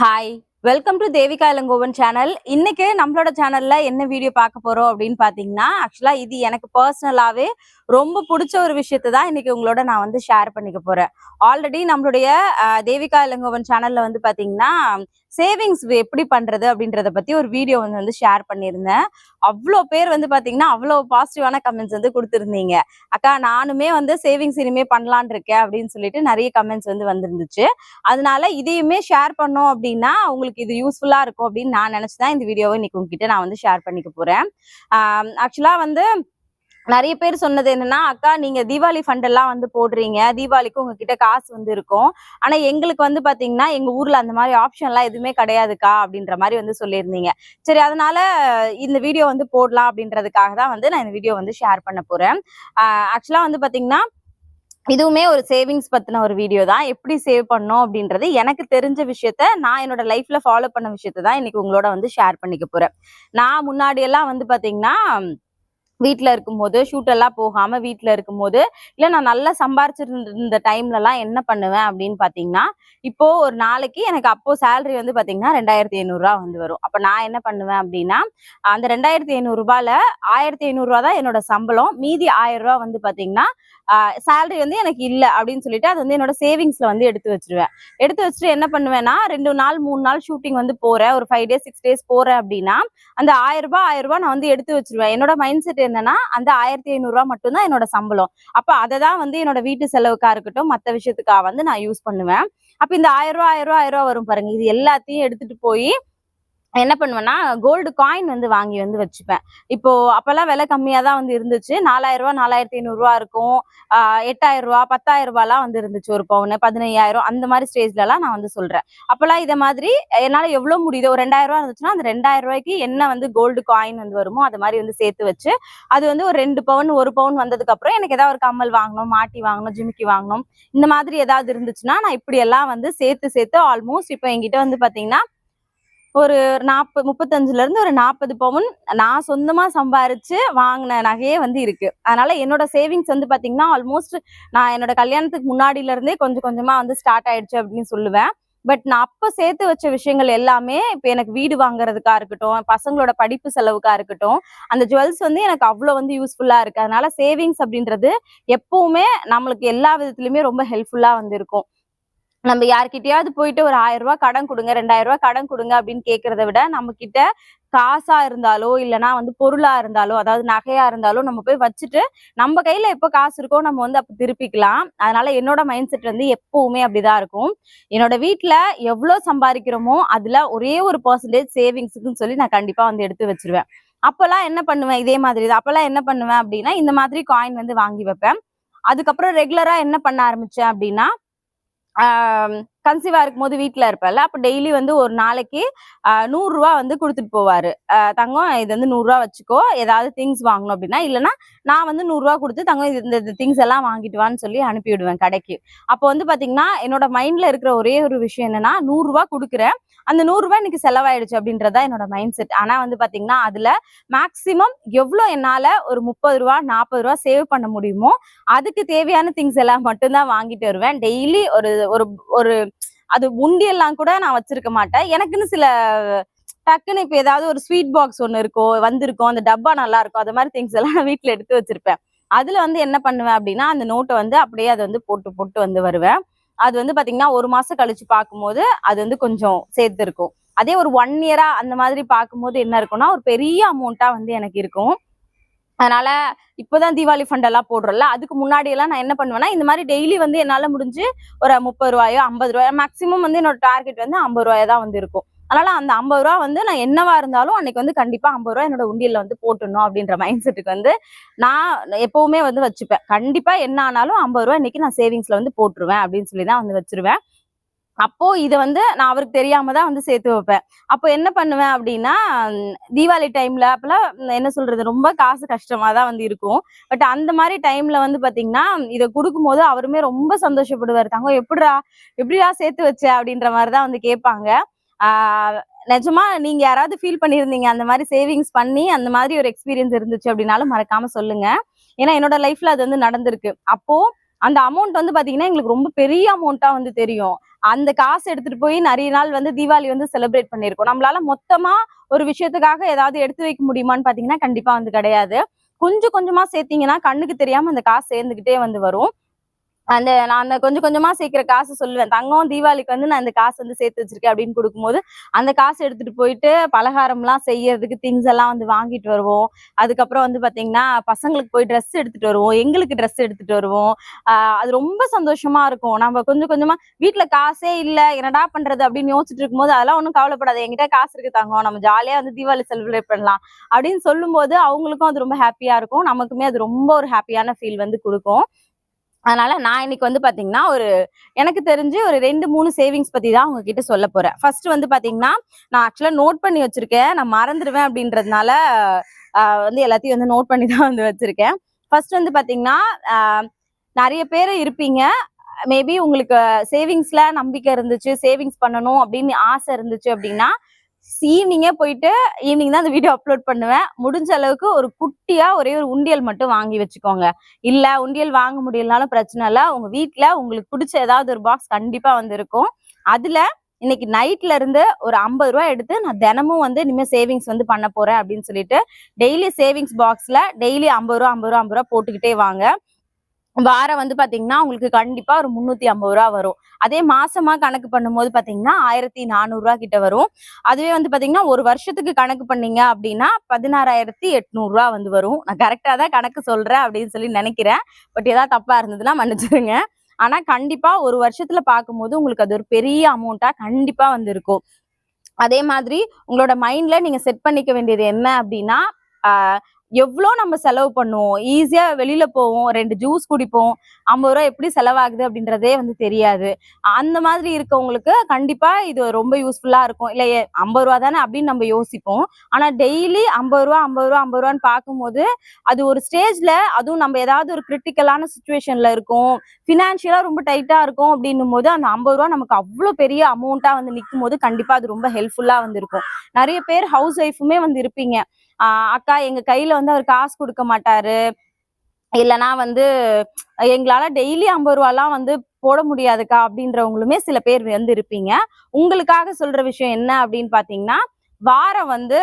Hi. Welcome to Devika Ilangovan channel இன்னைக்கு நம்மளோட சேனல்ல என்ன வீடியோ பார்க்க போறோம் அப்படின்னு பாத்தீங்கன்னா ஆக்சுவலா இது எனக்கு பர்சனலாவே ரொம்ப பிடிச்ச ஒரு விஷயத்தை தான் இன்னைக்கு உங்களோட நான் வந்து ஷேர் பண்ணிக்க போறேன். ஆல்ரெடி நம்மளுடைய தேவிகா இளங்கோவன் சேனல்ல வந்து பாத்தீங்கன்னா சேவிங்ஸ் எப்படி பண்றது அப்படின்றத பத்தி ஒரு வீடியோ வந்து வந்து ஷேர் பண்ணியிருந்தேன். அவ்வளோ பேர் வந்து பாத்தீங்கன்னா அவ்வளோ பாசிட்டிவான கமெண்ட்ஸ் வந்து கொடுத்துருந்தீங்க. அக்கா நானுமே வந்து சேவிங்ஸ் இனிமே பண்ணலான் இருக்கேன் அப்படின்னு சொல்லிட்டு நிறைய கமெண்ட்ஸ் வந்து வந்திருந்துச்சு. அதனால இதையுமே ஷேர் பண்ணோம் அப்படின்னா உங்களுக்கு இது யூஸ்ஃபுல்லாக இருக்கும் அப்படின்னு நான் நினைச்சுதான் இந்த வீடியோவை இன்னைக்கு உங்ககிட்ட நான் வந்து ஷேர் பண்ணிக்க போகிறேன் ஆக்சுவலா வந்து நிறைய பேர் சொன்னது என்னன்னா அக்கா நீங்க தீபாவளி ஃபண்ட் எல்லாம் வந்து போடுறீங்க. தீபாவளிக்கு உங்ககிட்ட காசு வந்து இருக்கும். ஆனா எங்களுக்கு வந்து பாத்தீங்கன்னா எங்க ஊர்ல அந்த மாதிரி ஆப்ஷன் எல்லாம் எதுவுமே கிடையாதுக்கா? அப்படின்ற மாதிரி வந்து சொல்லியிருந்தீங்க. சரி அதனால இந்த வீடியோ வந்து போடலாம் அப்படின்றதுக்காக தான் வந்து நான் இந்த வீடியோ வந்து ஷேர் பண்ண போறேன். ஆக்சுவலா வந்து பாத்தீங்கன்னா இதுவுமே ஒரு சேவிங்ஸ் பத்தின ஒரு வீடியோ தான். எப்படி சேவ் பண்ணோம் அப்படின்றது எனக்கு தெரிஞ்ச விஷயத்த நான் என்னோட லைஃப்ல ஃபாலோ பண்ண விஷயத்த தான் இன்னைக்கு உங்களோட வந்து ஷேர் பண்ணிக்க போறேன். நான் முன்னாடி எல்லாம் வந்து பாத்தீங்கன்னா வீட்டில் இருக்கும்போது ஷூட்டெல்லாம் போகாமல் வீட்டில் இருக்கும்போது இல்லை நான் நல்லா சம்பாரிச்சிருந்த டைம்லலாம் என்ன பண்ணுவேன் அப்படின்னு பார்த்தீங்கன்னா இப்போது ஒரு நாளைக்கு எனக்கு அப்போது சேலரி வந்து பார்த்தீங்கன்னா ரெண்டாயிரத்தி ஐநூறுரூவா வந்து வரும். அப்போ நான் என்ன பண்ணுவேன் அப்படின்னா அந்த ரெண்டாயிரத்தி ஐநூறுரூபாவில் ஆயிரத்தி ஐநூறுரூவா தான் என்னோட சம்பளம். மீதி ஆயிரம் ரூபா வந்து பார்த்தீங்கன்னா சேலரி வந்து எனக்கு இல்லை அப்படின்னு சொல்லிட்டு அது வந்து என்னோட சேவிங்ஸ்ல வந்து எடுத்து வச்சிருவேன். எடுத்து வச்சுட்டு என்ன பண்ணுவேன்னா ரெண்டு நாள் மூணு நாள் ஷூட்டிங் வந்து போறேன். ஒரு ஃபைவ் டேஸ் சிக்ஸ் டேஸ் போறேன் அப்படின்னா அந்த ஆயிரம் ரூபாய் ஆயிரம் ரூபாய் நான் வந்து எடுத்து வச்சிருவேன். என்னோட மைண்ட் செட் என்னன்னா அந்த ஆயிரத்தி ஐநூறுரூவா மட்டும் மட்டும்தான் என்னோட சம்பளம். அப்போ அதை தான் வந்து என்னோட வீட்டு செலவுக்கா இருக்கட்டும் மற்ற விஷயத்துக்காக வந்து நான் யூஸ் பண்ணுவேன். அப்போ இந்த ஆயிரம் ரூபாய் ஆயிரம் ரூபாய் ஆயிரம் ரூபாய் வரும் பாருங்க. இது எல்லாத்தையும் எடுத்துட்டு போய் என்ன பண்ணுவேன்னா கோல்டு காயின் வந்து வாங்கி வந்து வச்சுப்பேன். இப்போ அப்பெல்லாம் விலை கம்மியா தான் வந்து இருந்துச்சு. நாலாயிரம் ரூபா நாலாயிரத்தி ஐநூறுரூவா இருக்கும். ஆஹ் எட்டாயிரம் ரூபா பத்தாயிரம் ரூபாய்லாம் வந்து இருந்துச்சு ஒரு பவுன். பதினையாயிரம் அந்த மாதிரி ஸ்டேஜ்ல எல்லாம் நான் வந்து சொல்றேன். அப்பெல்லாம் இதை மாதிரி என்னால எவ்வளவு முடியுதோ ஒரு ரெண்டாயிரம் ரூபா இருந்துச்சுன்னா அந்த ரெண்டாயிரம் ரூபாய்க்கு என்ன வந்து கோல்டு காயின் வந்து வருமோ அது மாதிரி வந்து சேர்த்து வச்சு அது வந்து ஒரு ரெண்டு பவுன் ஒரு பவுன் வந்ததுக்கு அப்புறம் எனக்கு ஏதாவது ஒரு கம்மல் வாங்கணும் மாட்டி வாங்கணும் ஜிமிக்கி வாங்கணும் இந்த மாதிரி ஏதாவது இருந்துச்சுன்னா நான் இப்படி எல்லாம் வந்து சேர்த்து சேர்த்து ஆல்மோஸ்ட் இப்போ என்கிட்ட வந்து பாத்தீங்கன்னா ஒரு நாற்பது முப்பத்தஞ்சுல இருந்து ஒரு நாற்பது பவுன் நான் சொந்தமா சம்பாரிச்சு வாங்கின நகையே வந்து இருக்கு. அதனால என்னோட சேவிங்ஸ் வந்து பாத்தீங்கன்னா ஆல்மோஸ்ட் நான் என்னோட கல்யாணத்துக்கு முன்னாடில இருந்தே கொஞ்சம் கொஞ்சமா வந்து ஸ்டார்ட் ஆயிடுச்சு அப்படின்னு சொல்லுவேன். பட் நான் அப்ப சேர்த்து வச்ச விஷயங்கள் எல்லாமே இப்ப எனக்கு வீடு வாங்குறதுக்கா இருக்கட்டும் பசங்களோட படிப்பு செலவுக்கா இருக்கட்டும் அந்த ஜுவல்ஸ் வந்து எனக்கு அவ்வளவு வந்து யூஸ்ஃபுல்லா இருக்கு. அதனால சேவிங்ஸ் அப்படின்றது எப்பவுமே நம்மளுக்கு எல்லா விதத்துலயுமே ரொம்ப ஹெல்ப்ஃபுல்லா வந்து இருக்கும். நம்ம யார்கிட்டயாவது போயிட்டு ஒரு ஆயிரம் ரூபாய் கடன் கொடுங்க ரெண்டாயிரம் ரூபாய் கடன் கொடுங்க அப்படின்னு கேட்கறத விட நம்ம கிட்ட காசா இருந்தாலோ இல்லைன்னா வந்து பொருளா இருந்தாலோ அதாவது நகையா இருந்தாலோ நம்ம போய் வச்சுட்டு நம்ம கையில எப்போ காசு இருக்கோ நம்ம வந்து அப்ப திருப்பிக்கலாம். அதனால என்னோட மைண்ட் செட் வந்து எப்பவுமே அப்படிதான் இருக்கும். என்னோட வீட்டுல எவ்வளவு சம்பாதிக்கிறோமோ அதுல ஒரே ஒரு பர்சன்டேஜ் சேவிங்ஸுக்குன்னு சொல்லி நான் கண்டிப்பா வந்து எடுத்து வச்சிருவேன். அப்பெல்லாம் என்ன பண்ணுவேன்? இதே மாதிரி தான். அப்பெல்லாம் என்ன பண்ணுவேன் அப்படின்னா இந்த மாதிரி காயின் வந்து வாங்கி வைப்பேன். அதுக்கப்புறம் ரெகுலரா என்ன பண்ண ஆரம்பிச்சேன் அப்படின்னா கன்சீவா இருக்கும்போது வீட்டில் இருப்பேன்ல. அப்ப டெய்லி வந்து ஒரு நாளைக்கு நூறுரூவா நூறு ரூபா வந்து கொடுத்துட்டு போவாரு. தங்கம் இது வந்து நூறு ரூபா வச்சுக்கோ. ஏதாவது திங்ஸ் வாங்கணும் அப்படின்னா இல்லைன்னா நான் வந்து நூறு ரூபா கொடுத்து தங்கம் இது- இந்த திங்ஸ் எல்லாம் வாங்கிட்டு வான்னு சொல்லி அனுப்பி விடுவேன் கடைக்கு. அப்போ வந்து பாத்தீங்கன்னா என்னோட மைண்ட்ல இருக்கிற ஒரே ஒரு விஷயம் என்னன்னா நூறு ரூபா கொடுக்குறேன். அந்த நூறுரூவா இன்னைக்கு செலவாயிடுச்சு அப்படின்றதா என்னோட மைண்ட் செட் ஆனால் வந்து பார்த்தீங்கன்னா அதில் மேக்சிமம் எவ்வளோ என்னால் ஒரு முப்பது ரூபா நாற்பது ரூபா சேவ் பண்ண முடியுமோ அதுக்கு தேவையான திங்ஸ் எல்லாம் மட்டும்தான் வாங்கிட்டு வருவேன். டெய்லி ஒரு ஒரு ஒரு அது உண்டியெல்லாம் கூட நான் வச்சிருக்க மாட்டேன். எனக்குன்னு சில டக்குன்னு இப்போ ஏதாவது ஒரு ஸ்வீட் பாக்ஸ் ஒன்று இருக்கும் வந்திருக்கும் அந்த டப்பா நல்லா இருக்கும் அது மாதிரி திங்ஸ் எல்லாம் நான் வீட்டில் எடுத்து வச்சிருப்பேன். அதில் வந்து என்ன பண்ணுவேன் அப்படின்னா அந்த நோட்டை வந்து அப்படியே அதை வந்து போட்டு போட்டு வந்து வருவேன். அது வந்து பாத்தீங்கன்னா ஒரு மாசம் கழிச்சு பார்க்கும்போது அது வந்து கொஞ்சம் சேர்த்து இருக்கும் அதே ஒரு ஒன் இயரா அந்த மாதிரி பார்க்கும்போது என்ன இருக்கும்னா ஒரு பெரிய அமௌண்ட்டா வந்து எனக்கு இருக்கும். அதனால இப்போதான் தீபாவளி ஃபண்ட் எல்லாம் போடுறோம்ல அதுக்கு முன்னாடி எல்லாம் நான் என்ன பண்ணுவேன்னா இந்த மாதிரி டெய்லி வந்து என்னால முடிஞ்சு ஒரு முப்பது ரூபாயோ ஐம்பது ரூபாயோ மேக்ஸிமம் வந்து என்னோட டார்கெட் வந்து ஐம்பது ரூபாயா தான் வந்து இருக்கும். அதனால அந்த ஐம்பது ரூபா வந்து நான் என்னவா இருந்தாலும் அன்னைக்கு வந்து கண்டிப்பா ஐம்பது ரூபா என்னோட உண்டியல்ல வந்து போட்டுடணும் அப்படின்ற மைண்ட் செட்டுக்கு வந்து நான் எப்பவுமே வந்து வச்சுப்பேன். கண்டிப்பா என்ன ஆனாலும் ஐம்பது ரூபா இன்னைக்கு நான் சேவிங்ஸ்ல வந்து போட்டுருவேன் அப்படின்னு சொல்லி தான் வந்து வச்சிருவேன். அப்போ இதை வந்து நான் அவருக்கு தெரியாம தான் வந்து சேர்த்து வைப்பேன். அப்போ என்ன பண்ணுவேன் அப்படின்னா தீபாவளி டைம்ல அப்பெல்லாம் என்ன சொல்றது ரொம்ப காசு கஷ்டமா தான் வந்து இருக்கும். பட் அந்த மாதிரி டைம்ல வந்து பாத்தீங்கன்னா இதை கொடுக்கும்போது அவருமே ரொம்ப சந்தோஷப்படுவார். தங்கம் எப்படிடா எப்படிடா சேர்த்து வச்ச? அப்படின்ற மாதிரி தான் வந்து கேட்பாங்க. நிஜமா நீங்க யாராவது ஃபீல் பண்ணியிருந்தீங்க அந்த மாதிரி சேவிங்ஸ் பண்ணி அந்த மாதிரி ஒரு எக்ஸ்பீரியன்ஸ் இருந்துச்சு அப்படின்னாலும் மறக்காம சொல்லுங்க. ஏன்னா என்னோட லைஃப்ல அது வந்து நடந்திருக்கு. அப்போ அந்த அமௌண்ட் வந்து பாத்தீங்கன்னா எங்களுக்கு ரொம்ப பெரிய அமௌண்ட்டா வந்து தெரியும். அந்த காசு எடுத்துட்டு போய் நிறைய நாள் வந்து தீபாவளி வந்து செலிப்ரேட் பண்ணியிருக்கோம். நம்மளால மொத்தமா ஒரு விஷயத்துக்காக ஏதாவது எடுத்து வைக்க முடியுமான்னு பாத்தீங்கன்னா கண்டிப்பா வந்து கிடையாது. கொஞ்சம் கொஞ்சமா சேர்த்தீங்கன்னா கண்ணுக்கு தெரியாம அந்த காசு சேர்ந்துகிட்டே வந்து வரும். அந்த நான் அந்த கொஞ்சம் கொஞ்சமா சேர்க்கிற காசு சொல்லுவேன். தங்கம் தீபாவளிக்கு வந்து நான் இந்த காசு வந்து சேர்த்து வச்சிருக்கேன் அப்படின்னு கொடுக்கும்போது அந்த காசு எடுத்துட்டு போயிட்டு பலகாரம்லாம் செய்யறதுக்கு திங்ஸ் எல்லாம் வந்து வாங்கிட்டு வருவோம். அதுக்கப்புறம் வந்து பாத்தீங்கன்னா பசங்களுக்கு போய் ட்ரெஸ் எடுத்துட்டு வருவோம். எங்களுக்கு ட்ரெஸ் எடுத்துட்டு வருவோம். ஆஹ் அது ரொம்ப சந்தோஷமா இருக்கும். நம்ம கொஞ்சம் கொஞ்சமா வீட்டுல காசே இல்ல என்னடா பண்றது அப்படின்னு யோசிச்சுட்டு இருக்கும்போது அதெல்லாம் ஒன்றும் கவலைப்படாது. என்கிட்ட காசு இருக்கு தங்கம். நம்ம ஜாலியா வந்து தீபாவளி செலிப்ரேட் பண்ணலாம் அப்படின்னு சொல்லும்போது அவங்களுக்கும் அது ரொம்ப ஹாப்பியா இருக்கும். நமக்குமே அது ரொம்ப ஒரு ஹாப்பியான ஃபீல் வந்து கொடுக்கும். அதனால நான் இன்னைக்கு வந்து பாத்தீங்கன்னா ஒரு எனக்கு தெரிஞ்சு ஒரு ரெண்டு மூணு சேவிங்ஸ் பத்தி தான் உங்ககிட்ட சொல்ல போறேன். ஃபர்ஸ்ட் வந்து பாத்தீங்கன்னா நான் ஆக்சுவலா நோட் பண்ணி வச்சிருக்கேன். நான் மறந்துடுவேன் அப்படின்றதுனால வந்து எல்லாத்தையும் வந்து நோட் பண்ணி தான் வந்து வச்சிருக்கேன். ஃபர்ஸ்ட் வந்து பாத்தீங்கன்னா நிறைய பேர் இருப்பீங்க. மேபி உங்களுக்கு சேவிங்ஸ்ல நம்பிக்கை இருந்துச்சு சேவிங்ஸ் பண்ணணும் அப்படின்னு ஆசை இருந்துச்சு அப்படின்னா ஈவினிங்கே போயிட்டு ஈவினிங் தான் அந்த வீடியோ அப்லோட் பண்ணுவேன். முடிஞ்ச அளவுக்கு ஒரு குட்டியா ஒரே ஒரு உண்டியல் மட்டும் வாங்கி வச்சுக்கோங்க. இல்ல உண்டியல் வாங்க முடியலனாலும் பிரச்சனை இல்ல. உங்க வீட்டுல உங்களுக்கு பிடிச்ச ஏதாவது ஒரு பாக்ஸ் கண்டிப்பா வந்து இருக்கும் அதுல இன்னைக்கு நைட்ல இருந்து ஒரு ஐம்பது ரூபாய் எடுத்து நான் தினமும் வந்து இனிமேல் சேவிங்ஸ் வந்து பண்ண போறேன் அப்படின்னு சொல்லிட்டு டெய்லி சேவிங்ஸ் பாக்ஸ்ல டெய்லி ஐம்பது ரூபா ஐம்பது ரூபா ஐம்பது ரூபா போட்டுக்கிட்டே வாங்க. வாரம் வந்து பாத்தீங்கன்னா உங்களுக்கு கண்டிப்பா ஒரு முன்னூத்தி ஐம்பது ரூபா வரும். அதே மாசமா கணக்கு பண்ணும்போது பாத்தீங்கன்னா ஆயிரத்தி நானூறு ரூபா கிட்ட வரும். அதுவே வந்து பாத்தீங்கன்னா ஒரு வருஷத்துக்கு கணக்கு பண்ணீங்க அப்படின்னா பதினாறாயிரத்தி எட்நூறு ரூபா வந்து வரும். நான் கரெக்டா தான் கணக்கு சொல்றேன் அப்படின்னு சொல்லி நினைக்கிறேன். பட் ஏதாவது தப்பா இருந்ததுன்னா மன்னிச்சிருங்க. ஆனா கண்டிப்பா ஒரு வருஷத்துல பார்க்கும்போது உங்களுக்கு அது ஒரு பெரிய அமௌண்ட்டா கண்டிப்பா வந்து இருக்கும் அதே மாதிரி உங்களோட மைண்ட்ல நீங்க செட் பண்ணிக்க வேண்டியது என்ன அப்படின்னா எவ்வளோ நம்ம செலவு பண்ணுவோம்? ஈஸியா வெளியில போவோம். ரெண்டு ஜூஸ் குடிப்போம். ஐம்பது ரூபா எப்படி செலவாகுது அப்படின்றதே வந்து தெரியாது. அந்த மாதிரி இருக்கவங்களுக்கு கண்டிப்பா இது ரொம்ப யூஸ்ஃபுல்லா இருக்கும். இல்லை ஐம்பது ரூபா தானே அப்படின்னு நம்ம யோசிப்போம். ஆனா டெய்லி ஐம்பது ரூபா ஐம்பது ரூபா ஐம்பது ரூபான்னு பார்க்கும்போது அது ஒரு ஸ்டேஜ்ல அதுவும் நம்ம ஏதாவது ஒரு கிரிட்டிக்கலான சுச்சுவேஷன்ல இருக்கும். ஃபினான்ஷியலா ரொம்ப டைட்டா இருக்கும் அப்படின்னும் போது அந்த ஐம்பது ரூபா நமக்கு அவ்வளோ பெரிய அமௌண்ட்டா வந்து நிற்கும் போது கண்டிப்பா அது ரொம்ப ஹெல்ப்ஃபுல்லா வந்து இருக்கும். நிறைய பேர் ஹவுஸ் ஒய்ஃபுமே வந்து இருப்பீங்க. அக்கா எங்க கையில வந்து அவர் காசு கொடுக்க மாட்டாரு. இல்லைன்னா வந்து எங்களால டெய்லி ஐம்பது ரூபாலாம் வந்து போட முடியாதுக்கா அப்படின்றவங்களுமே சில பேர் வந்து இருப்பீங்க. உங்களுக்காக சொல்ற விஷயம் என்ன அப்படின்னு பாத்தீங்கன்னா வாரம் வந்து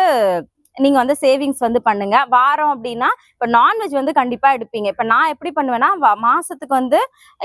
நீங்கள் வந்து சேவிங்ஸ் வந்து பண்ணுங்க. வாரம் அப்படின்னா இப்போ நான்வெஜ் வந்து கண்டிப்பாக எடுப்பீங்க. இப்போ நான் எப்படி பண்ணுவேன்னா மாதத்துக்கு மாசத்துக்கு வந்து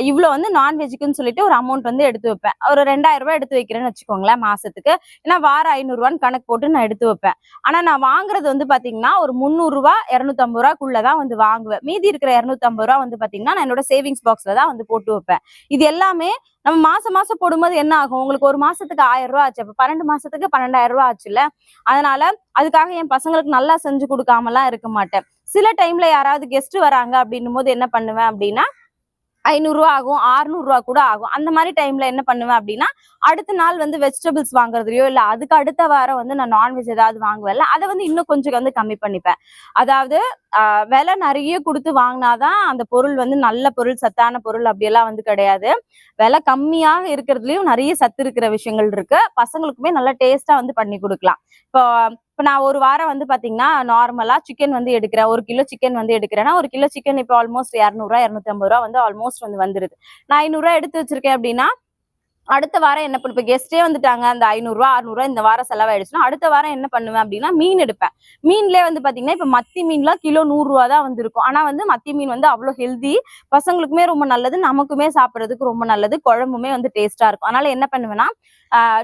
இவ்வளோ வந்து நான்வெஜ்க்குன்னு சொல்லிட்டு ஒரு அமௌண்ட் வந்து எடுத்து வைப்பேன். ஒரு ரெண்டாயிரம் ரூபாய் எடுத்து வைக்கிறேன்னு வச்சுக்கோங்களேன் மாசத்துக்கு. ஏன்னா வாரம் ஐநூறுரூவான்னு கணக்கு போட்டு நான் எடுத்து வைப்பேன். ஆனால் நான் வாங்குறது வந்து பார்த்தீங்கன்னா ஒரு முந்நூறுரூவா இரநூத்தம்பது ரூபாக்குள்ளே தான் வந்து வாங்குவேன். மீதி இருக்கிற இரநூத்தம்பது ரூபா வந்து பார்த்தீங்கன்னா நான் என்னோட சேவிங்ஸ் பாக்ஸில் தான் வந்து போட்டு வைப்பேன். இது எல்லாமே நம்ம மாசம் மாசம் போடும்போது என்ன ஆகும்? உங்களுக்கு ஒரு மாசத்துக்கு ஆயிரம் ரூபா ஆச்சு. அப்ப பன்னெண்டு மாசத்துக்கு பன்னெண்டாயிரம் ரூபா ஆச்சுல்ல? அதனால அதுக்காக என் பசங்களுக்கு நல்லா செஞ்சு கொடுக்காமலாம் இருக்க மாட்டேன். சில டைம்ல யாராவது கெஸ்ட் வராங்க அப்படின்னும் போது என்ன பண்ணுவேன் அப்படின்னா ஐநூறுரூவா ஆகும் 600 கூட ஆகும். அந்த மாதிரி டைம்ல என்ன பண்ணுவேன் அப்படின்னா அடுத்த நாள் வந்து வெஜிடபிள்ஸ் வாங்குறதுலையோ இல்லை அதுக்கு அடுத்த வாரம் வந்து நான் நான்வெஜ் ஏதாவது வாங்குவேன்ல அதை வந்து இன்னும் கொஞ்சம் வந்து கம்மி பண்ணிப்பேன். அதாவது விலை நிறைய கொடுத்து வாங்கினாதான் அந்த பொருள் வந்து நல்ல பொருள் சத்தான பொருள் அப்படியெல்லாம் வந்து கிடையாது. விலை கம்மியாக இருக்கிறதுலயும் நிறைய சத்து இருக்கிற விஷயங்கள் இருக்கு. பசங்களுக்குமே நல்லா டேஸ்டா வந்து பண்ணி கொடுக்கலாம். இப்போ இப்போ நான் ஒரு வாரம் வந்து பார்த்தீங்கன்னா நார்மலாக சிக்கன் வந்து எடுக்கிறேன். ஒரு கிலோ சிக்கன் வந்து எடுக்கிறேன்னா ஒரு கிலோ சிக்கன் இப்போ ஆல்மோஸ்ட் இரநூறுவா இரநூத்தி ஐம்பது ரூபா வந்து ஆல்மோஸ்ட் வந்து வந்துருது. நான் ஐநூறுரூவா எடுத்து வச்சிருக்கேன் அப்படின்னா அடுத்த வாரம் என்ன பண்ணுவேன்? கெஸ்டே வந்துட்டாங்க அந்த ஐநூறுரூவா அறுநூறுவா இந்த வாரம் செலவாயிடுச்சுன்னா அடுத்த வாரம் என்ன பண்ணுவேன் அப்படின்னா மீன் எடுப்பேன். மீன்லேயே வந்து பார்த்தீங்கன்னா இப்போ மத்தி மீன்லாம் கிலோ நூறுரூவா தான் வந்துருக்கும். ஆனால் வந்து மத்தி மீன் வந்து அவ்வளோ ஹெல்தி பசங்களுக்குமே ரொம்ப நல்லது நமக்குமே சாப்பிட்றதுக்கு ரொம்ப நல்லது குழம்புமே வந்து டேஸ்ட்டாக இருக்கும். அதனால் என்ன பண்ணுவேன்னா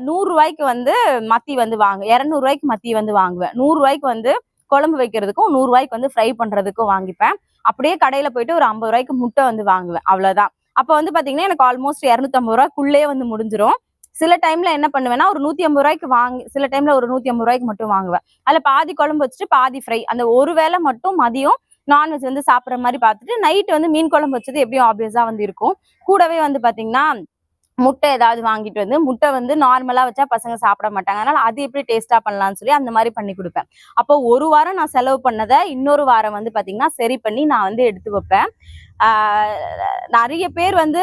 நூறுரூவாய்க்கு வந்து மத்தி வந்து வாங்க இரநூறுவாய்க்கு மத்தி வந்து வாங்குவேன். நூறுரூவாய்க்கு வந்து குழம்பு வைக்கிறதுக்கும் நூறுரூவாய்க்கு வந்து ஃப்ரை பண்ணுறதுக்கும் வாங்கிப்பேன். அப்படியே கடையில் போயிட்டு ஒரு ஐம்பது ரூபாய்க்கு முட்டை வந்து வாங்குவேன். அவ்வளோதான் அப்போ வந்து பார்த்தீங்கன்னா எனக்கு ஆல்மோஸ்ட் இரநூத்தம்பது ரூபாய்க்குள்ளே வந்து முடிஞ்சிடும் சில டைம்ல என்ன பண்ணுவேன்னா ஒரு நூத்தி ஐம்பது ரூபாய்க்கு வாங்கி சில டைம்ல ஒரு நூத்தி ஐம்பது ரூபாய்க்கு மட்டும் வாங்குவேன். அதுல பாதி குழம்பு வச்சுட்டு பாதி ஃப்ரை அந்த ஒரு வேளை மட்டும் மதியம் நான்வெஜ் வந்து சாப்பிட்ற மாதிரி பார்த்துட்டு நைட் வந்து மீன் குழம்பு வச்சது எப்படியும் ஆப்வியஸா வந்து இருக்கும். கூடவே வந்து பாத்தீங்கன்னா முட்டை ஏதாவது வாங்கிட்டு வந்து முட்டை வந்து நார்மலா வச்சா பசங்க சாப்பிட மாட்டாங்க. அதனால அது எப்படி டேஸ்டா பண்ணலாம்னு சொல்லி அந்த மாதிரி பண்ணி கொடுப்பேன். அப்போ ஒரு வாரம் நான் செலவு பண்ணதை இன்னொரு வாரம் வந்து பாத்தீங்கன்னா சரி பண்ணி நான் வந்து எடுத்து வைப்பேன். நிறைய பேர் வந்து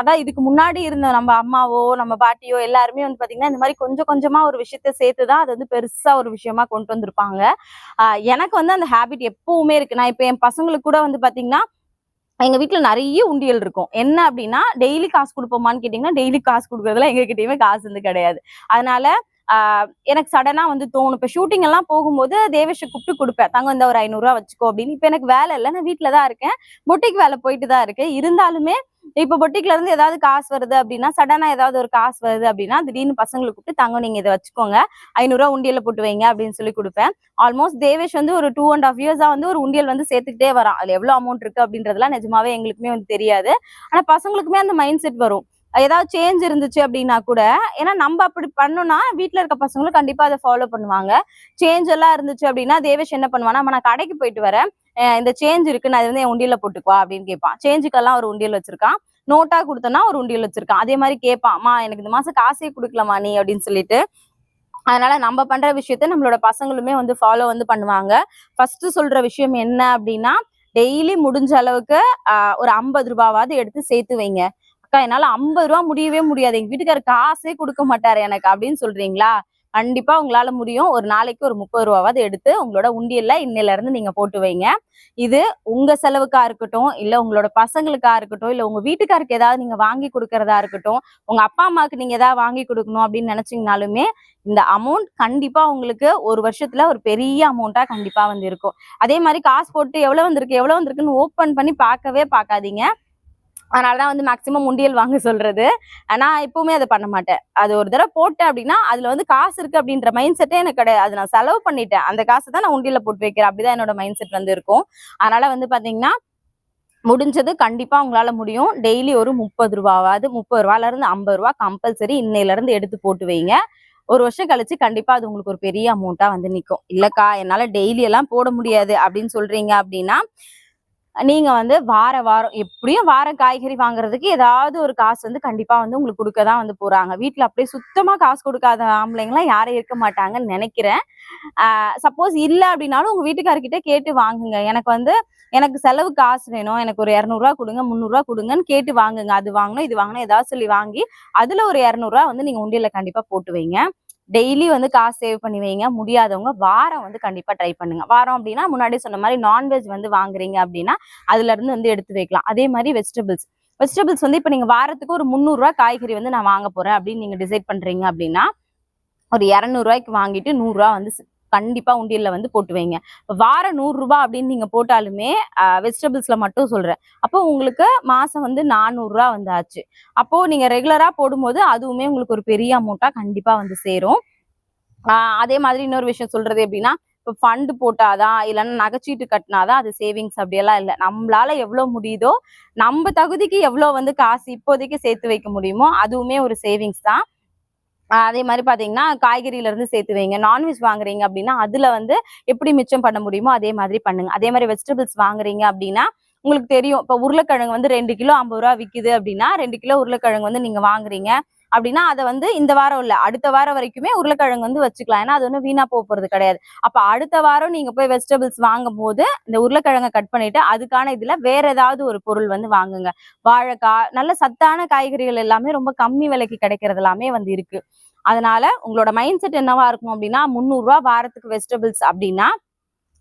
அதான் இதுக்கு முன்னாடி இருந்த நம்ம அம்மாவோ நம்ம பாட்டியோ எல்லாருமே வந்து பாத்தீங்கன்னா இந்த மாதிரி கொஞ்சம் கொஞ்சமா ஒரு விஷயத்த சேர்த்து தான் அது வந்து பெருசா ஒரு விஷயமா கொண்டு வந்திருப்பாங்க. எனக்கு வந்து அந்த ஹேபிட் எப்பவுமே இருக்கு. நான் இப்போ என் பசங்களுக்கு கூட வந்து பாத்தீங்கன்னா எங்க வீட்டுல நிறைய உண்டியல் இருக்கும். என்ன அப்படின்னா டெய்லி காசு கொடுப்போமான்னு கேட்டீங்கன்னா டெய்லி காசு கொடுக்கறதுல எங்க கிட்டயுமே காசு வந்து கிடையாது. அதனால எனக்கு சடனா வந்து தோணும். இப்ப ஷூட்டிங் எல்லாம் போகும்போது தேவேஷை கூப்பிட்டு கொடுப்பேன். தங்க இந்த ஒரு ஐநூறுரூவா வச்சுக்கோ அப்படின்னு. இப்ப எனக்கு வேலை இல்லை. நான் வீட்டில் தான் இருக்கேன். பொட்டிக் வேலை போயிட்டு தான் இருக்கு. இருந்தாலுமே இப்ப பொட்டிக்ல இருந்து ஏதாவது காசு வருது அப்படின்னா சடனா ஏதாவது ஒரு காசு வருது அப்படின்னா திடீர்னு பசங்களை கூப்பிட்டு தங்க நீங்க இதை வச்சுக்கோங்க. ஐநூறுரூவா உண்டியல போட்டு வைங்க. அப்படின்னு சொல்லி கொடுப்பேன். ஆல்மோஸ்ட் தேவேஷ் வந்து ஒரு டூ அண்ட் ஆஃப் இயர்ஸா வந்து ஒரு உண்டியல் வந்து சேர்த்துக்கிட்டே வரான். அதுல எவ்வளவு அமௌண்ட் இருக்கு அப்படின்றதுலாம் நிஜமாவே எங்களுக்குமே வந்து தெரியாது. ஆனா பசங்களுக்குமே அந்த மைண்ட் செட் வரும். ஏதாவது சேஞ்ச் இருந்துச்சு அப்படின்னா கூட ஏன்னா நம்ம அப்படி பண்ணோம்னா வீட்டில் இருக்க பசங்களும் கண்டிப்பாக அதை ஃபாலோ பண்ணுவாங்க. சேஞ்ச் எல்லாம் இருந்துச்சு அப்படின்னா தேவேஷ் என்ன பண்ணுவானா நான் கடைக்கு போயிட்டு வரேன். இந்த சேஞ்ச் இருக்கு நான் இது வந்து என் உண்டியில் போட்டுக்குவா? அப்படின்னு கேட்பான். சேஞ்சுக்கெல்லாம் ஒரு உண்டியல் வச்சிருக்கான். நோட்டா கொடுத்தனா ஒரு உண்டியல் வச்சிருக்கான். அதே மாதிரி கேட்பான் அம்மா எனக்கு இந்த மாசம் காசே கொடுக்கலமா நீ அப்படின்னு சொல்லிட்டு. அதனால நம்ம பண்ற விஷயத்த நம்மளோட பசங்களுமே வந்து ஃபாலோ வந்து பண்ணுவாங்க. ஃபர்ஸ்ட் சொல்ற விஷயம் என்ன அப்படின்னா டெய்லி முடிஞ்ச அளவுக்கு ஒரு ஐம்பது ரூபாவாவது எடுத்து சேர்த்து வைங்க. அக்கா என்னால ஐம்பது ரூபா முடியவே முடியாது. எங்க வீட்டுக்காரர் காசே கொடுக்க மாட்டாரு எனக்கு அப்படின்னு சொல்றீங்களா? கண்டிப்பா உங்களால முடியும். ஒரு நாளைக்கு ஒரு முப்பது ரூபாவாவது எடுத்து உங்களோட உண்டியல்ல இன்னையில இருந்து நீங்க போட்டு வைங்க. இது உங்க செலவுக்கா இருக்கட்டும் இல்ல உங்களோட பசங்களுக்கா இருக்கட்டும் இல்ல உங்க வீட்டுக்காருக்கு ஏதாவது நீங்க வாங்கி கொடுக்கறதா இருக்கட்டும் உங்க அப்பா அம்மாவுக்கு நீங்க ஏதாவது வாங்கி கொடுக்கணும் அப்படின்னு நினைச்சீங்கனாலுமே இந்த அமௌண்ட் கண்டிப்பா உங்களுக்கு ஒரு வருஷத்துல ஒரு பெரிய அமௌண்ட்டா கண்டிப்பா வந்து இருக்கும் அதே மாதிரி காசு போட்டு எவ்வளவு வந்திருக்கு எவ்வளவு வந்திருக்குன்னு ஓப்பன் பண்ணி பார்க்கவே பார்க்காதீங்க. அதனாலதான் வந்து மேக்ஸிமம் உண்டியல் வாங்க சொல்றது. நான் எப்பவுமே அதை பண்ண மாட்டேன். அது ஒரு தடவை போட்டேன் அப்படின்னா அதுல வந்து காசு இருக்கு அப்படின்ற மைண்ட் செட்டே எனக்கு கிடையாது. அது நான் செலவு பண்ணிட்டேன். அந்த காசு தான் நான் உண்டியில் போட்டு வைக்கிறேன். அப்படிதான் என்னோட மைண்ட் செட் வந்து இருக்கும். அதனால வந்து பாத்தீங்கன்னா முடிஞ்சது கண்டிப்பா உங்களால முடியும். டெய்லி ஒரு முப்பது ரூபாவாவது முப்பது ரூபால இருந்து ஐம்பது ரூபா கம்பல்சரி இன்னையில இருந்து எடுத்து போட்டு வைங்க. ஒரு வருஷம் கழிச்சு கண்டிப்பா அது உங்களுக்கு ஒரு பெரிய அமௌண்ட்டா வந்து நிற்கும் இல்லக்கா என்னால டெய்லி எல்லாம் போட முடியாது அப்படின்னு சொல்றீங்க அப்படின்னா நீங்க வந்து வார வாரம் எப்படியும் வாரம் காய்கறி வாங்குறதுக்கு ஏதாவது ஒரு காசு வந்து கண்டிப்பா வந்து உங்களுக்கு கொடுக்க தான் வந்து போறாங்க. வீட்டுல அப்படியே சுத்தமா காசு கொடுக்காத ஆம்பளைங்களாம் யாரும் இருக்க மாட்டாங்கன்னு நினைக்கிறேன். சப்போஸ் இல்லை அப்படின்னாலும் உங்க வீட்டுக்காரர்கிட்ட கேட்டு வாங்குங்க. எனக்கு வந்து எனக்கு செலவு காசு வேணும். எனக்கு ஒரு இரநூறுவா கொடுங்க முந்நூறுரூவா கொடுங்கன்னு கேட்டு வாங்குங்க. அது வாங்கணும் இது வாங்கணும் ஏதாவது சொல்லி வாங்கி அதுல ஒரு இரநூறுவா வந்து நீங்க உண்டியல்ல கண்டிப்பா போட்டு வைங்க. டெய்லி வந்து காசு சேவ் பண்ணி வைங்க. முடியாதவங்க வாரம் வந்து கண்டிப்பாக ட்ரை பண்ணுங்க. வாரம் அப்படின்னா முன்னாடி சொன்ன மாதிரி நான்வெஜ் வந்து வாங்குறீங்க அப்படின்னா அதுலேருந்து வந்து எடுத்து வைக்கலாம். அதே மாதிரி வெஜிடபிள்ஸ் வெஜிடபிள்ஸ் வந்து இப்போ நீங்கள் வாரத்துக்கு ஒரு முந்நூறுரூவா காய்கறி வந்து நான் வாங்க போகிறேன் அப்படின்னு நீங்கள் டிசைட் பண்ணுறீங்க அப்படின்னா ஒரு இரநூறுவாய்க்கு வாங்கிட்டு நூறுரூவா வந்து கண்டிப்பாக கண்டிப்பா உண்டியல்ல வந்து போட்டு வைங்க. வார வாரம் நூறு ரூபாய் அப்படின்னு நீங்க போட்டாலுமே வெஜிடபிள்ஸ்ல மட்டும் சொல்றேன். அப்போ உங்களுக்கு மாசம் வந்து நானூறுரூவா வந்து ஆச்சு அப்போ நீங்க ரெகுலரா போடும்போது அதுவுமே உங்களுக்கு ஒரு பெரிய அமௌண்ட்டா கண்டிப்பா வந்து சேரும். அதே மாதிரி இன்னொரு விஷயம் சொல்றது எப்படின்னா இப்போ ஃபண்டு போட்டாதான் இல்லைன்னா நகைச்சீட்டு கட்டினாதான் அது சேவிங்ஸ் அப்படியெல்லாம் இல்லை. நம்மளால எவ்வளோ முடியுதோ நம்ம தகுதிக்கு எவ்வளோ வந்து காசு இப்போதைக்கு சேர்த்து வைக்க முடியுமோ அதுவுமே ஒரு சேவிங்ஸ் தான். அதே மாதிரி பாத்தீங்கன்னா காய்கறியிலேருந்து சேர்த்து வைங்க. நான்வெஜ் வாங்குறீங்க அப்படின்னா அதுல வந்து எப்படி மிச்சம் பண்ண முடியுமோ அதே மாதிரி பண்ணுங்க. அதே மாதிரி வெஜிடபிள்ஸ் வாங்குறீங்க அப்படின்னா உங்களுக்கு தெரியும். இப்போ உருளைக்கிழங்கு வந்து ரெண்டு கிலோ ஐம்பது ரூபா விக்குது அப்படின்னா ரெண்டு கிலோ உருளைக்கிழங்கு வந்து நீங்க வாங்குறீங்க. அப்படின்னா அதை வந்து இந்த வாரம் இல்லை அடுத்த வாரம் வரைக்குமே உருளைக்கிழங்கு வந்து வச்சுக்கலாம். ஏன்னா அது ஒன்றும் வீணா போக போகிறது கிடையாது. அப்போ அடுத்த வாரம் நீங்கள் போய் வெஜிடபிள்ஸ் வாங்கும் போது இந்த உருளைக்கிழங்கை கட் பண்ணிட்டு அதுக்கான இதில் வேற ஏதாவது ஒரு பொருள் வந்து வாங்குங்க. வாழைக்காய் நல்ல சத்தான காய்கறிகள் எல்லாமே ரொம்ப கம்மி விலைக்கு கிடைக்கிறது எல்லாமே வந்து இருக்கு. அதனால உங்களோட மைண்ட் செட் என்னவா இருக்கும் அப்படின்னா முந்நூறுரூவா வாரத்துக்கு வெஜிடபிள்ஸ் அப்படின்னா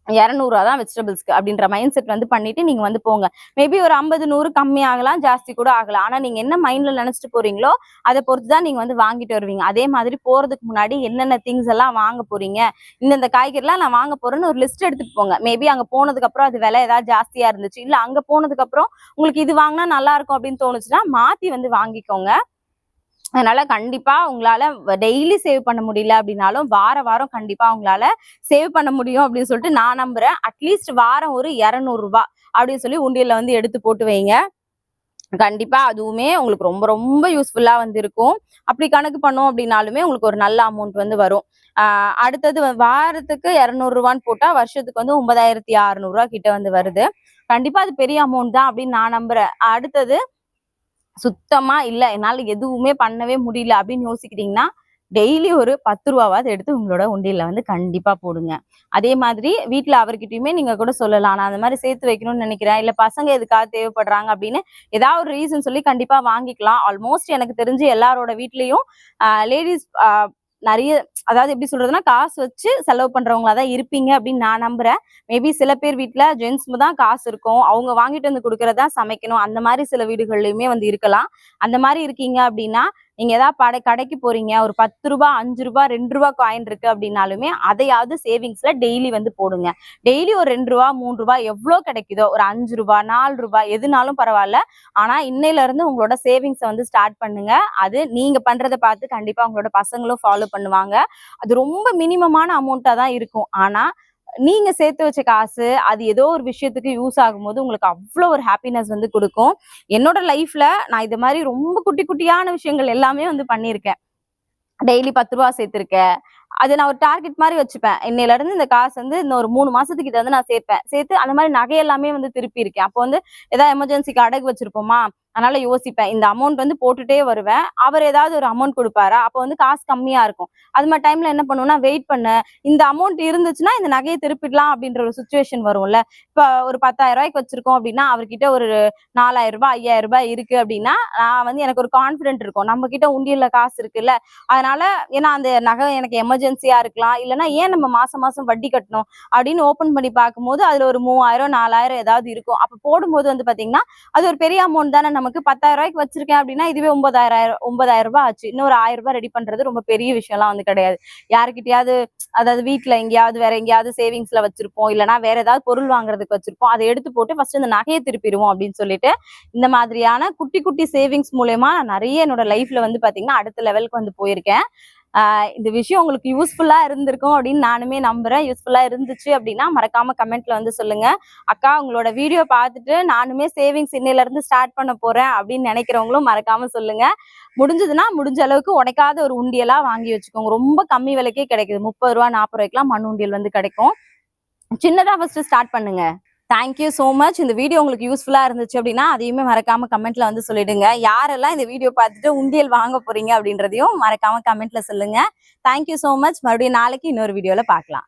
இரநூறுவா தான் வெஜிடபிள்ஸ்க்கு அப்படின்ற மைண்ட் செட் வந்து பண்ணிட்டு நீங்க வந்து போங்க. மேபி ஒரு ஐம்பது நூறு கம்மி ஆகலாம் ஜாஸ்தி கூட ஆகலாம். ஆனா நீங்க என்ன மைண்ட்ல நினைச்சிட்டு போறீங்களோ அதை பொறுத்து தான் நீங்க வந்து வாங்கிட்டு வருவீங்க. அதே மாதிரி போறதுக்கு முன்னாடி என்னென்ன திங்ஸ் எல்லாம் வாங்க போறீங்க இந்தந்த காய்கறிலாம் நான் வாங்க போறேன்னு ஒரு லிஸ்ட் எடுத்துட்டு போங்க. மேபி அங்க போனதுக்கு அப்புறம் அது விலை ஏதாவது ஜாஸ்தியா இருந்துச்சு இல்ல அங்க போனதுக்கு அப்புறம் உங்களுக்கு இது வாங்கினா நல்லா இருக்கும் அப்படின்னு தோணுச்சுன்னா மாத்தி வந்து வாங்கிக்கோங்க. அதனால கண்டிப்பா உங்களால டெய்லி சேவ் பண்ண முடியல அப்படின்னாலும் வார வாரம் கண்டிப்பா உங்களால சேவ் பண்ண முடியும் அப்படின்னு சொல்லிட்டு நான் நம்புறேன். அட்லீஸ்ட் வாரம் ஒரு இரநூறு ரூபாய் அப்படின்னு சொல்லி உண்டியல்ல வந்து எடுத்து போட்டு வைங்க. கண்டிப்பா அதுவுமே உங்களுக்கு ரொம்ப ரொம்ப யூஸ்ஃபுல்லா வந்து இருக்கும். அப்படி கணக்கு பண்ணோம் அப்படின்னாலுமே உங்களுக்கு ஒரு நல்ல அமௌண்ட் வந்து வரும். ஆஹ் அடுத்தது வ- வாரத்துக்கு இரநூறுவான்னு போட்டா வருஷத்துக்கு வந்து ஒன்பதாயிரத்தி அறுநூறுவா கிட்ட வந்து வருது. கண்டிப்பா அது பெரிய அமௌண்ட் தான் அப்படின்னு நான் நம்புறேன். அடுத்தது சுத்தமா இல்ல. என்னால எதுவுமே பண்ணவே முடியல அப்படின்னு யோசிக்கிறீங்கன்னா டெய்லி ஒரு பத்து ரூபாவாவது எடுத்து உங்களோட உண்டியில வந்து கண்டிப்பா போடுங்க. அதே மாதிரி வீட்டுல அவர்கிட்டயுமே நீங்க கூட சொல்லலாம். நான் அந்த மாதிரி சேர்த்து வைக்கணும்னு நினைக்கிறேன். இல்ல பசங்க எதுக்காக தேவைப்படுறாங்க அப்படின்னு ஏதாவது ஒரு ரீசன் சொல்லி கண்டிப்பா வாங்கிக்கலாம். ஆல்மோஸ்ட் எனக்கு தெரிஞ்சு எல்லாரோட வீட்லயும் லேடிஸ் நிறைய அதாவது எப்படி சொல்றதுன்னா காசு வச்சு செலவு பண்றவங்களா தான் இருப்பீங்க அப்படின்னு நான் நம்புறேன். மேபி சில பேர் வீட்டுல ஜென்ஸ் தான் காசு இருக்கும். அவங்க வாங்கிட்டு வந்து கொடுக்கறதா சமைக்கணும். அந்த மாதிரி சில வீடுகள்லயுமே வந்து இருக்கலாம். அந்த மாதிரி இருக்கீங்க அப்படின்னா நீங்க ஏதாவது படை கடைக்கு போறீங்க ஒரு பத்து ரூபாய் அஞ்சு ரூபாய் ரெண்டு ரூபாய் காயின் இருக்கு அப்படின்னாலுமே அதையாவது சேவிங்ஸ்ல டெய்லி வந்து போடுங்க. டெய்லி ஒரு ரெண்டு ரூபா மூணு ரூபாய் எவ்வளோ கிடைக்குதோ ஒரு அஞ்சு ரூபாய் நாலு ரூபாய் எதுனாலும் பரவாயில்ல. ஆனா இன்னையில இருந்து உங்களோட சேவிங்ஸை வந்து ஸ்டார்ட் பண்ணுங்க. அது நீங்க பண்றதை பார்த்து கண்டிப்பா உங்களோட பசங்களும் ஃபாலோ பண்ணுவாங்க. அது ரொம்ப மினிமமான அமௌண்ட்டா தான் இருக்கும். ஆனா நீங்க சேர்த்து வச்ச காசு அது ஏதோ ஒரு விஷயத்துக்கு யூஸ் ஆகும்போது உங்களுக்கு அவ்வளோ ஒரு ஹாப்பினஸ் வந்து கொடுக்கும். என்னோட லைஃப்ல நான் இது மாதிரி ரொம்ப குட்டி குட்டியான விஷயங்கள் எல்லாமே வந்து பண்ணியிருக்கேன். டெய்லி பத்து ரூபா சேர்த்துருக்கேன். அது நான் ஒரு டார்கெட் மாதிரி வச்சுப்பேன். இன்னையில இருந்து இந்த காசு வந்து இந்த ஒரு மூணு மாசத்துக்கு இதை வந்து நான் சேர்ப்பேன். சேர்த்து அந்த மாதிரி நகை எல்லாமே வந்து திருப்பி இருக்கேன். அப்போ வந்து ஏதாவது எமர்ஜென்சிக்கு அடகு வச்சிருப்போமா? அதனால யோசிப்பேன். இந்த அமௌண்ட் வந்து போட்டுட்டே வருவேன். அவர் ஏதாவது ஒரு அமௌண்ட் கொடுப்பாரா? அப்போ வந்து காசு கம்மியா இருக்கும். அது மாதிரி டைம்ல என்ன பண்ணுவேன்னா வெயிட் பண்ண இந்த அமௌண்ட் இருந்துச்சுன்னா இந்த நகையை திருப்பிடலாம் அப்படின்ற ஒரு சுச்சுவேஷன் வரும்ல. இப்போ ஒரு பத்தாயிரம் ரூபாய்க்கு வச்சிருக்கோம் அப்படின்னா அவர்கிட்ட ஒரு நாலாயிரம் ரூபாய் ஐயாயிரம் ரூபாய் இருக்கு அப்படின்னா நான் வந்து எனக்கு ஒரு கான்ஃபிடென்ட் இருக்கும். நம்ம கிட்ட உண்டியல்ல காசு இருக்குல்ல. அதனால ஏன்னா அந்த நகை எனக்கு எமர்ஜென்சியா இருக்கலாம். இல்லைன்னா ஏன் நம்ம மாசம் மாசம் வட்டி கட்டணும் அப்படின்னு ஓப்பன் பண்ணி பார்க்கும்போது அதுல ஒரு மூவாயிரம் நாலாயிரம் ஏதாவது இருக்கும். அப்போ போடும்போது வந்து பாத்தீங்கன்னா அது ஒரு பெரிய அமௌண்ட் தானே நமக்கு பத்தாயிரம் ரூபாய்க்கு வச்சிருக்கேன் அப்படின்னா இதுவே ஒன்பதாயிரம் ஒன்பதாயிரம் ரூபாய் ஆச்சு. இன்னொரு ஆயிரம் ரூபாய் ரெடி பண்றது ரொம்ப பெரிய விஷயம்லாம் வந்து கிடையாது. யாருக்கிட்டயாவது அதாவது வீட்ல எங்கேயாவது வேற எங்கேயாவது சேவிங்ஸ்ல வச்சிருப்போம். இல்லைன்னா வேற ஏதாவது பொருள் வாங்குறதுக்கு வச்சிருப்போம். அதை எடுத்து போட்டு ஃபர்ஸ்ட் இந்த நகையை திருப்பிடுவோம் அப்படின்னு சொல்லிட்டு இந்த மாதிரியான குட்டி குட்டி சேவிங்ஸ் மூலயமா நான் நிறைய என்னோட லைஃப்ல வந்து பாத்தீங்கன்னா அடுத்த லெவலுக்கு வந்து போயிருக்கேன். இந்த விஷயம் உங்களுக்கு யூஸ்ஃபுல்லா இருந்திருக்கும் அப்படின்னு நானுமே நம்புறேன். யூஸ்ஃபுல்லா இருந்துச்சு அப்படின்னா மறக்காம கமெண்ட்ல வந்து சொல்லுங்க. அக்கா உங்களோட வீடியோ பார்த்துட்டு நானுமே சேவிங்ஸ் இன்னையில இருந்து ஸ்டார்ட் பண்ண போறேன் அப்படின்னு நினைக்கிறவங்களும் மறக்காம சொல்லுங்க. முடிஞ்சதுன்னா முடிஞ்ச அளவுக்கு உடைக்காத ஒரு உண்டியெல்லாம் வாங்கி வச்சுக்கோங்க. ரொம்ப கம்மி விலைக்கே கிடைக்குது. முப்பது ரூபா நாற்பது ரூபாய்க்குலாம் மண் உண்டியல் வந்து கிடைக்கும். சின்னதா ஃபர்ஸ்ட் ஸ்டார்ட் பண்ணுங்க. தேங்க்யூ ஸோ மச் இந்த வீடியோ உங்களுக்கு யூஸ்ஃபுல்லா இருந்துச்சு அப்படின்னா அதையுமே மறக்காம கமெண்ட்ல வந்து சொல்லிடுங்க. யாரெல்லாம் இந்த வீடியோ பார்த்துட்டு உண்டியல் வாங்க போறீங்க அப்படின்றதையும் மறக்காம கமெண்ட்ல சொல்லுங்க. தேங்க்யூ ஸோ மச் மறுபடியும் நாளைக்கு இன்னொரு வீடியோவில் பார்க்கலாம்.